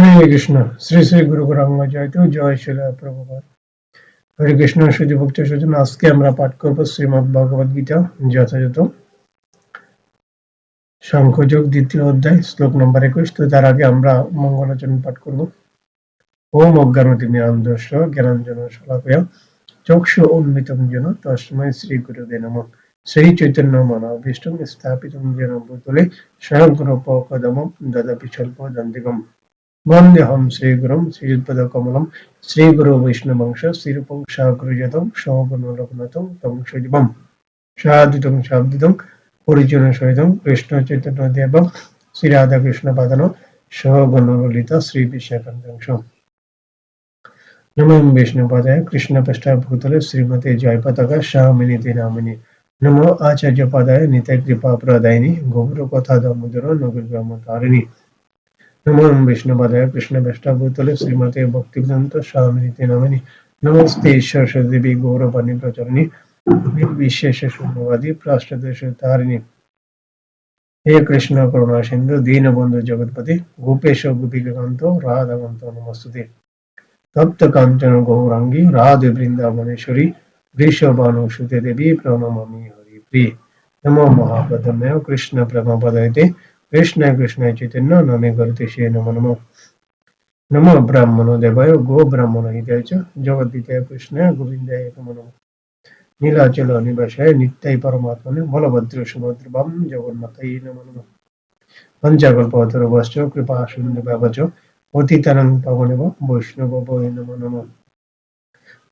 হরে কৃষ্ণ, শ্রী শ্রী গুরু গৌরাঙ্গ জয়তু জয় শিলা প্রভুপাদ। হরে কৃষ্ণ সুধী ভক্ত সুজন আজকে আমরা পাঠ করব শ্রীমদ গীতা, যথাযথ। দ্বিতীয় অধ্যায়, শ্লোক নম্বর একুশ, তো তার আগে আমরা মঙ্গলাচরণ পাঠ করব। ওম অজ্ঞানতি জ্ঞানাঞ্জন চক্ষু উন্মিতম যেন, তস্মৈ শ্রী গুরুবে নমঃ। শ্রী চৈতন্য মনোভীষ্টং স্থাপিতম যেন ভূতলে, স্বয়ং কদমম, দদাপি স্বল্প শ্রীপদকমলম শ্রীগুরু বৈষ্ণবংশ শ্রীরূপং সাগরজাতং সহগুণ রঘুনাথং তং সজীবম সাদিতং শাব্দিতং সহিতং কৃষ্ণ চৈতন্য শ্রী শ্রী নমঃ বিষ্ণুপদায় কৃষ্ণ পৃষ্ঠা ভূতলে শ্রীমতী জয় পতাকা স্বামিনীতি নামিনী নমো আচার্য পদায় নিতাই কৃপা প্রদায়িনী গৌর কথা দামোদর নগর ব্রহ্ম তারিণী নমো বিষ্ণুপদায় কৃষ্ণ পৃষ্ঠা ভূতলে শ্রীমতী ভক্তিবেদান্ত স্বামিনীতি নামিনী। নমস্তে ঈশ্বর দেবী গৌরবাণী প্রচরণী। বিশেষ শূন্যবাদী প্রাষ্টদেশ তারিণী হে কৃষ্ণ করুণা সিন্ধু, দীনবন্ধু জগৎপতি, গোপেশ গোপীকান্ত, রাধাকান্ত নমস্তুতে। তপ্ত কাঞ্চন গৌরাঙ্গী, রাধে বৃন্দাবনেশ্বরী বৃষভানু সুতে দেবী প্রণমামি হরি প্রিয়। নমো মহাপদমেয় কৃষ্ণ প্রেমপদয়তে কৃষ্ণ কৃষ্ণ চৈতন্য নামে করতে সে নম নম নম ব্রাহ্মণ দেবায় গো ব্রাহ্মণ হিতায় চ জগদ্দিতায় কৃষ্ণ গোবিন্দায় নম নম নীলাচল নিবাসায় নিত্যাই পরমাত্মনে বলভদ্র সুভদ্র বাম জগন্নাথাই নম নম পঞ্চাকল্পতরবশ্চ কৃপা শূন্য ব্যবচ পতিতানং পাবনেব বৈষ্ণব বৈ নম নম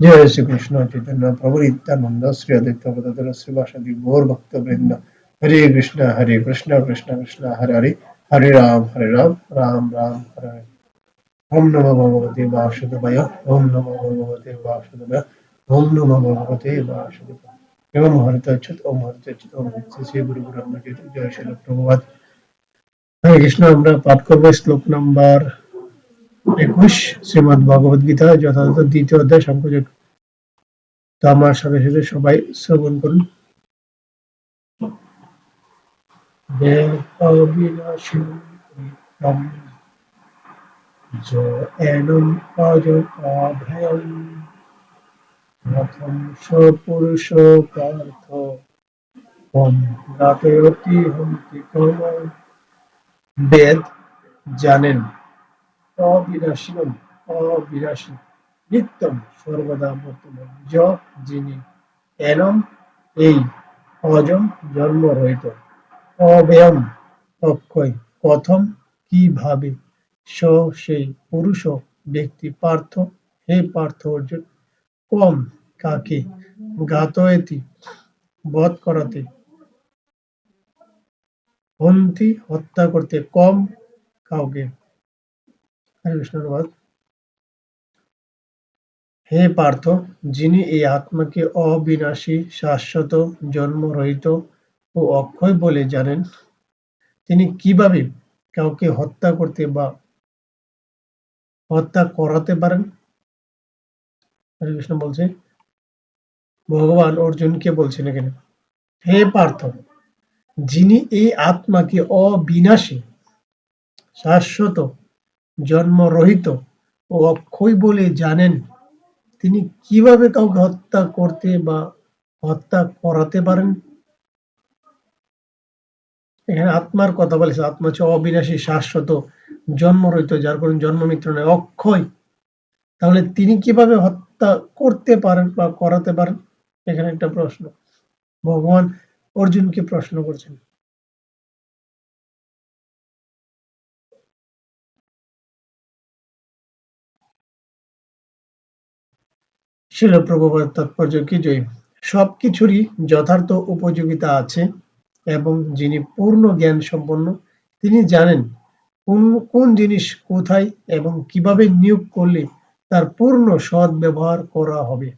জয় শ্রীকৃষ্ণ চৈতন্য প্রভু নিত্যানন্দ শ্রী অদ্বৈত গদাধর শ্রীবাসাদি গৌর ভক্ত বৃন্দ হরে কৃষ্ণ হরে কৃষ্ণ কৃষ্ণ কৃষ্ণ, হরে হরে হরে রাম হরে রাম রাম রাম, হরে হরে। ওম নমো ভগবতে বাসুদেবায়, ওম নমো ভগবতে বাসুদেবায়, ওম নমো ভগবতে বাসুদেবায়। এবং হরিত অচ্যুত ওম হরিত অচ্যুত ওম শ্রী গুরু গুরু জয় শিল প্রভুবাদ হরে কৃষ্ণ, আমরা পাঠ করব শ্লোক নাম্বার একুশ, শ্রীমদ ভগবদ গীতা, যথাযথ দ্বিতীয় অধ্যায় সংকোচক তো আমার সাথে সাথে সবাই শ্রবণ করুন। সপুরুষ পার্থ বেদ জানেন। অবিনাশীনম, অবিনাশী, নিত্যম, সর্বদা বর্তমান য যিনি এনম এই অজম জন্ম রহিত। অব্যয়ম অক্ষয় কথম কীভাবে স সেই পুরুষ ব্যক্তি পার্থ, হে পার্থ অর্জুন, কম কাকে গাতয়তি বধ করাতে? হন্তি হত্যা করতে কম কাউকে? হে পার্থ, যিনি এই আত্মাকে অবিনাশী, শাশ্বত, জন্মরহিত ও অক্ষয় বলে জানেন, তিনি কীভাবে কাউকে হত্যা করতে বা হত্যা করাতে পারেন? হরে কৃষ্ণ বলছে, ভগবান অর্জুনকে বলছেন এখানে, হে পার্থ, যিনি এই আত্মাকে অবিনাশী, শাশ্বত, জন্মরহিত ও অক্ষয় বলে জানেন, তিনি কীভাবে কাউকে হত্যা করতে বা হত্যা করাতে পারেন? এখানে আত্মার কথা বলেছে, আত্মা হচ্ছে অবিনাশী, শাশ্বত, জন্মরহিত, যার কোনো জন্ম মৃত্যু নয় অক্ষয়। তাহলে তিনি কীভাবে হত্যা করতে পারেন বা করাতে পারেন? এখানে একটা প্রশ্ন। ভগবান অর্জুনকে প্রশ্ন করছেন। শিলপ্রভুপাদ তাৎপর্য কি জয়ী সবকিছুরই যথার্থ উপযোগিতা আছে। এবং যিনি পূর্ণ জ্ঞান সম্পন্ন, তিনি জানেন কোন কোন জিনিস কোথায় এবং কীভাবে নিয়োগ করলে তার পূর্ণ সৎ ব্যবহার করা হবে।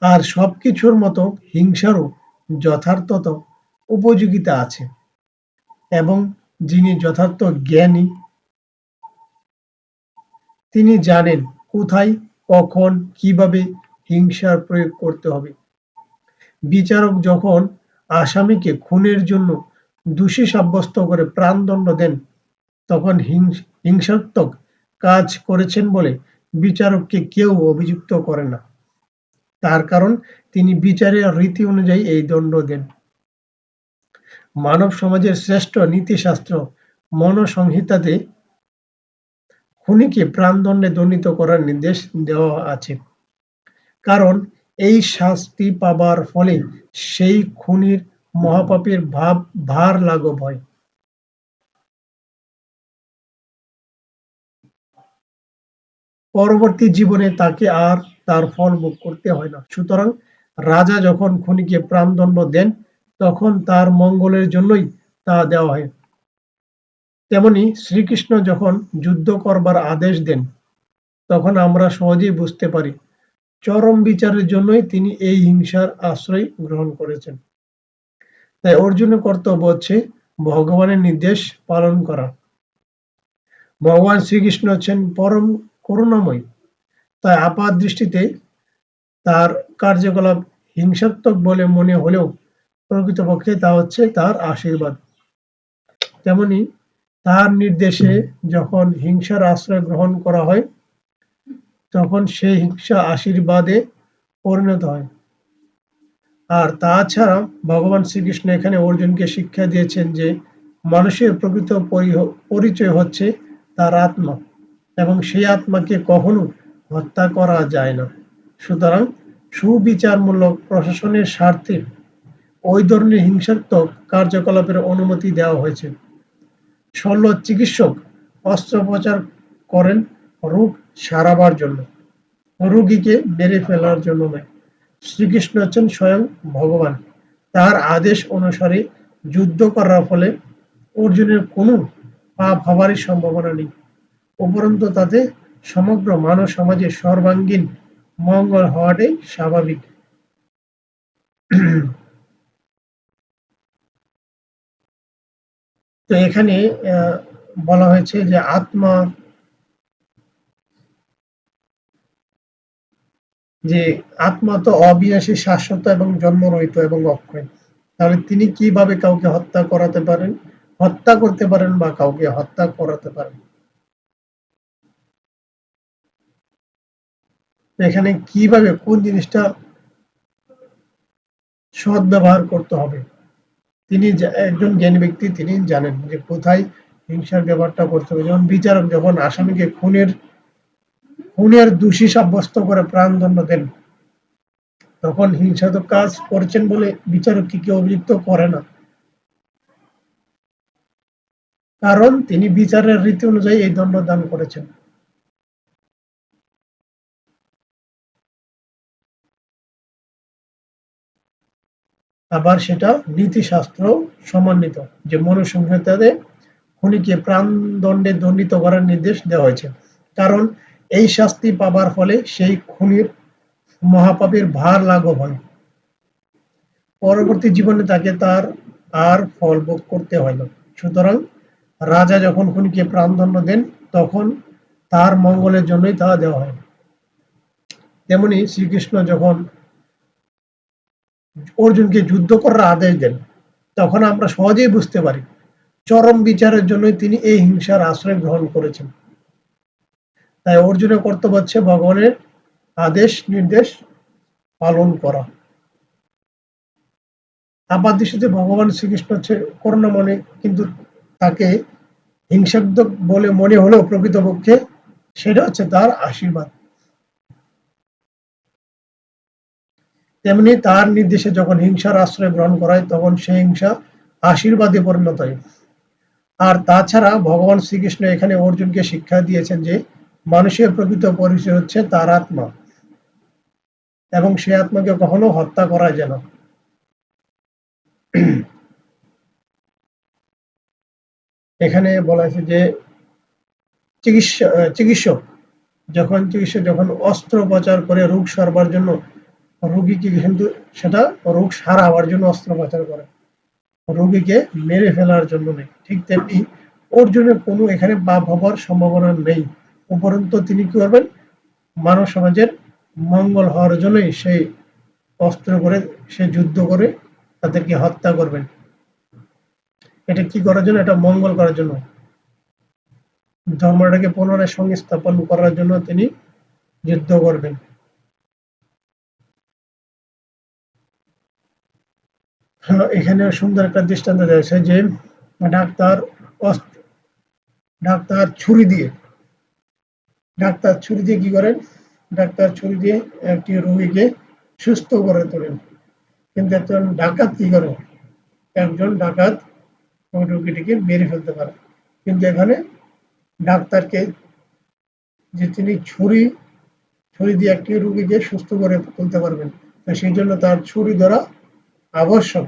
আর সবকিছুর মতো হিংসারও যথার্থত উপযোগিতা আছে। এবং যিনি যথার্থ জ্ঞানী, তিনি জানেন কোথায়, কখন, কীভাবে হিংসার প্রয়োগ করতে হবে। বিচারক যখন আসামিকে খুনের জন্য দোষী সাব্যস্ত করে প্রাণদণ্ড দেন। তখন হিংসাত্মক কাজ করেছেন বলে বিচারককে কেউ অভিযুক্ত করে না। তার কারণ তিনি বিচারের রীতি অনুযায়ী এই দণ্ড দেন। মানব সমাজের শ্রেষ্ঠ নীতিশাস্ত্র মনসংহিতাতে খুনিকে প্রাণদণ্ডে দণ্ডিত করার নির্দেশ দেওয়া আছে। কারণ এই শাস্তি পাবার ফলে সেই খুনির মহাপাপের ভাব, ভার লাঘব হয়। পরবর্তী জীবনে তাকে আর তার ফল ভোগ করতে হয় না। সুতরাং রাজা যখন খুনিকে প্রাণদণ্ড দেন, তখন তার মঙ্গলের জন্যই তা দেওয়া হয়। তেমনি শ্রীকৃষ্ণ যখন যুদ্ধ করবার আদেশ দেন, তখন আমরা সহজেই বুঝতে পারি চরম বিচারের জন্যই তিনি এই হিংসার আশ্রয় গ্রহণ করেছেন। তাই অর্জুনের কর্তব্য হচ্ছে ভগবানের নির্দেশ পালন করা। ভগবান শ্রীকৃষ্ণ হচ্ছেন পরম করুণাময়। তাই আপাত দৃষ্টিতে তার কার্যকলাপ হিংসাত্মক বলে মনে হলেও প্রকৃতপক্ষে তা হচ্ছে তার আশীর্বাদ। তেমনি তার নির্দেশে যখন হিংসার আশ্রয় গ্রহণ করা হয় তখন সেই হিংসা আশীর্বাদে পরিণত হয়। আর তাছাড়া ভগবান শ্রীকৃষ্ণ এখানে অর্জুনকে শিক্ষা দিয়েছেন যে মানুষের প্রকৃত পরিচয় হচ্ছে তার আত্মা এবং সেই আত্মাকে কখনো হত্যা করা যায় না। সুতরাং সুবিচারমূলক প্রশাসনের স্বার্থে ওই ধরনের হিংসাত্মক কার্যকলাপের অনুমতি দেওয়া হয়েছে। শল্য চিকিৎসক অস্ত্রোপচার করেন রোগ সারাবার জন্য। রোগীকে মেরে ফেলার জন্য নয়। শ্রীকৃষ্ণ হচ্ছেন স্বয়ং ভগবান। তার আদেশ অনুসারে যুদ্ধ করার ফলে অর্জুনের কোনো পাপ হবারই সম্ভাবনা নেই। উপরন্তু তাতে সমগ্র মানব সমাজে সর্বাঙ্গীন মঙ্গল হওয়াটাই স্বাভাবিক। তো এখানে বলা হয়েছে যে আত্মা যে আত্মা তো অবিনাশী, শাশ্বত এবং জন্মরহিত এবং অক্ষয়। তাহলে তিনি কীভাবে কাউকে হত্যা করাতে পারেন? হত্যা করতে পারেন বা কাউকে হত্যা করাতে পারেন? এখানে কীভাবে, কোন জিনিসটা সৎ ব্যবহার করতে হবে? তিনি একজন জ্ঞানী ব্যক্তি, তিনি জানেন যে কোথায় হিংসার ব্যবহারটা করতে হবে। যেমন বিচারক, যখন আসামিকে খুনের খুনের দোষী সাব্যস্ত করে প্রাণদণ্ড দেন। তখন হিংসাত্মক কাজ করছেন বলে বিচারককে কেউ অভিযুক্ত করে না? কারণ তিনি বিচারের রীতি অনুযায়ী এই দণ্ড দান করেছেন। আবার সেটা নীতিশাস্ত্র সমন্বিত, যে মনুসংহিতাতে খুনিকে প্রাণদণ্ডে দণ্ডিত করার নির্দেশ দেওয়া হয়েছে। কারণ এই শাস্তি পাবার ফলে সেই খুনির মহাপাপের ভার লাঘব হয়। পরবর্তী জীবনে তাকে তার আর ফল ভোগ করতে হয় না। সুতরাং রাজা যখন খুনিকে প্রাণদণ্ড দেন, তখন তার মঙ্গলের জন্যই তা দেওয়া হয়। তেমনি শ্রীকৃষ্ণ যখন অর্জুনকে যুদ্ধ করার আদেশ দেন, তখন আমরা সহজেই বুঝতে পারি, চরম বিচারের জন্যই তিনি এই হিংসার আশ্রয় গ্রহণ করেছেন। তাই অর্জুনের কর্তব্য হচ্ছে ভগবানের আদেশ, নির্দেশ পালন করা। আপাত দৃষ্টিতে ভগবান শ্রীকৃষ্ণ হচ্ছে করুণা মনে কিন্তু তাকে হিংসাত্মক বলে মনে হলেও প্রকৃতপক্ষে সেটা হচ্ছে তার আশীর্বাদ। তেমনি তার নির্দেশে যখন হিংসার আশ্রয় গ্রহণ করা হয়, তখন সেই হিংসা আশীর্বাদে পরিণত হয়। আর তাছাড়া ভগবান শ্রীকৃষ্ণ এখানে অর্জুনকে শিক্ষা দিয়েছেন যে মানুষের প্রকৃত পরিচয় হচ্ছে তার আত্মা। এবং সে আত্মাকে কখনো হত্যা করা যেন এখানে বলা হয়েছে যে, চিকিৎসা চিকিৎসক যখন চিকিৎসক যখন অস্ত্রোপচার করে রোগ সারবার জন্য, রোগীকে কিন্তু সেটা রোগ সারাবার জন্য অস্ত্রোপচার করে। রোগীকে মেরে ফেলার জন্য নেই। ঠিক তেমনি অর্জুনের কোনো এখানে পাপ হবার সম্ভাবনা নেই। উপরন্ত তিনি কি করবেন? মানব সমাজের মঙ্গল হওয়ার জন্যই সেই অস্ত্র করে সে যুদ্ধ করে তাদেরকে হত্যা করবেন। এটা কি করার জন্য? এটা মঙ্গল করার জন্য। ধর্মটাকে পুনরায় সংস্থাপন করার জন্য তিনি যুদ্ধ করবেন। হ্যাঁ, এখানে সুন্দর একটা দৃষ্টান্ত রয়েছে যে ডাক্তার ডাক্তার ছুরি দিয়ে ডাক্তার ছুরি দিয়ে কি করেন? ডাক্তার ছুরি দিয়ে একটি রোগীকে সুস্থ করে তোলেন। কিন্তু একজন ডাকাত কি করে? একজন ডাকাত ওই রোগীটিকে মেরে ফেলতে পারে। কিন্তু এখানে ডাক্তারকে যে তিনি ছুরি ছুরি দিয়ে একটি রোগীকে সুস্থ করে তুলতে পারবেন সেই জন্য তার ছুরি ধরা আবশ্যক।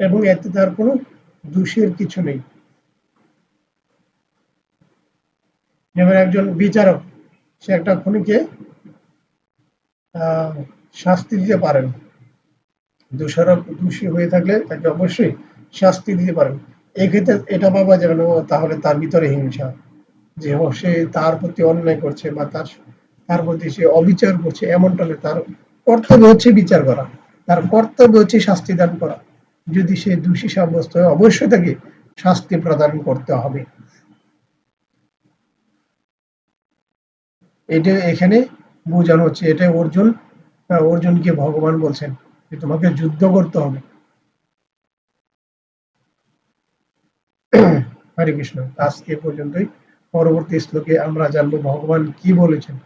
এবং এতে তার কোনো দোষের কিছু নেই। যেমন একজন বিচারক, সে একটা খুনিকে শাস্তি দিতে পারেন। দোষারোপ, দোষী হয়ে থাকলে তাকে অবশ্যই শাস্তি দিতে পারেন। এক্ষেত্রে এটা ভাবা যাবে না তাহলে তার ভিতরে হিংসা। যে সে তার প্রতি অন্যায় করছে বা তার তার প্রতি সে অবিচার করছে, এমনটা নয় তার কর্তব্য হচ্ছে বিচার করা। তার কর্তব্য হচ্ছে শাস্তি দান করা। যদি সে দোষী সাব্যস্ত হয়, অবশ্যই তাকে শাস্তি প্রদান করতে হবে। এটা এখানে বোঝানো হচ্ছে এটা অর্জুন অর্জুনকে ভগবান বলছেন যে তোমাকে যুদ্ধ করতে হবে। হরে কৃষ্ণ, আজকে পর্যন্তই। পরবর্তী শ্লোকে আমরা জানব ভগবান কি বলেছেন।